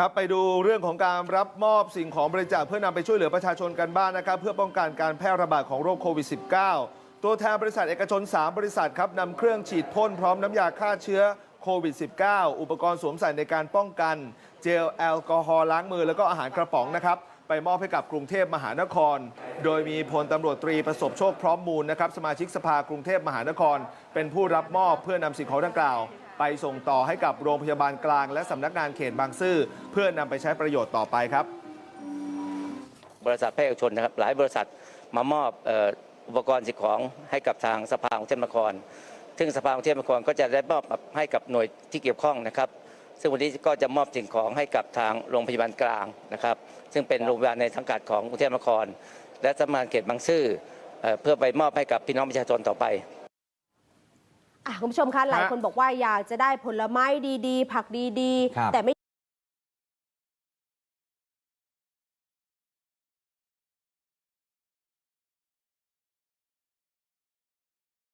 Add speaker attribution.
Speaker 1: ครับไปดูเรื่องของการรับมอบสิ่งของบริจาคเพื่อนำไปช่วยเหลือประชาชนกันบ้างนะครับ เพื่อป้องกันการแพร่ระบาดของโรคโควิด -19 ตัวแทนบริษัทเอกชน 3 บริษัทครับนำเครื่องฉีดพ่นพร้อมน้ำยาฆ่าเชื้อโควิด -19 อุปกรณ์สวมใส่ในการป้องกัน เจลแอลกอฮอล์ล้างมือแล้วก็อาหารกระป๋องนะครับไปมอบให้กับกรุงเทพมหานคร โดยมีพลตำรวจตรีประสบโชคพร้อมมูลนะครับสมาชิกสภากรุงเทพมหานคร เป็นผู้รับมอบเพื่อนำสิ่งของดังกล่าว ไปส่งต่อให้กับโรงพยาบาลกลาง และสำนักงานเขตบางซื่อเพื่อนำไปใช้ประโยชน์ต่อไปครับ
Speaker 2: บริษัทภาคเอกชนนะครับหลายบริษัทมามอบอ,อุปกรณ์สิ่งของให้กับทางสภากรุงเทพมหานคร ซึ่งสภากรุงเทพมหานครก็จะได้มอบให้กับหน่วยที่เกี่ยวข้องนะครับ ซึ่งวันนี้ก็จะมอบสิ่งของให้กับทางโรงพยาบาลกลางนะครับ ซึ่งเป็นโรงพยาบาลในสังกัดของกรุงเทพมหานคร และสำนักงานเขตบางซื่อเพื่อไปมอบให้กับพี่น้องประชาชนต่อไป
Speaker 3: คุณผู้ชมคะหลายคนบอกว่าอยากจะได้ผลไม้ดี ๆ ผักดี
Speaker 4: ครับ
Speaker 3: ๆแต่ไม่